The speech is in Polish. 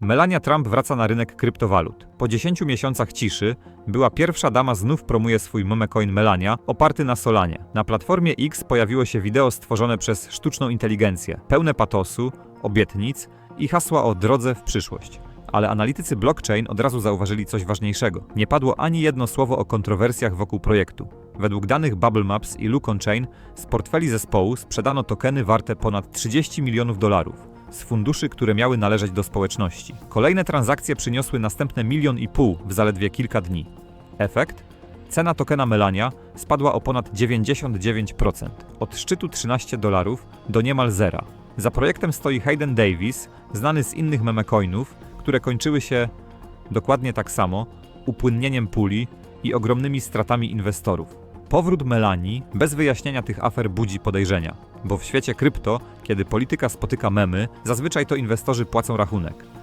Melania Trump wraca na rynek kryptowalut. Po 10 miesiącach ciszy była pierwsza dama znów promuje swój memecoin Melania oparty na Solanie. Na platformie X pojawiło się wideo stworzone przez sztuczną inteligencję, pełne patosu, obietnic i hasła o drodze w przyszłość. Ale analitycy blockchain od razu zauważyli coś ważniejszego. Nie padło ani jedno słowo o kontrowersjach wokół projektu. Według danych Bubble Maps i Lucon Chain z portfeli zespołu sprzedano tokeny warte ponad 30 milionów dolarów z funduszy, które miały należeć do społeczności. Kolejne transakcje przyniosły następne milion i pół w zaledwie kilka dni. Efekt? Cena tokena Melania spadła o ponad 99%, od szczytu 13 dolarów do niemal zera. Za projektem stoi Hayden Davis, znany z innych memecoinów, które kończyły się dokładnie tak samo, upłynnieniem puli i ogromnymi stratami inwestorów. Powrót Melanii bez wyjaśnienia tych afer budzi podejrzenia, bo w świecie krypto, kiedy polityka spotyka memy, zazwyczaj to inwestorzy płacą rachunek.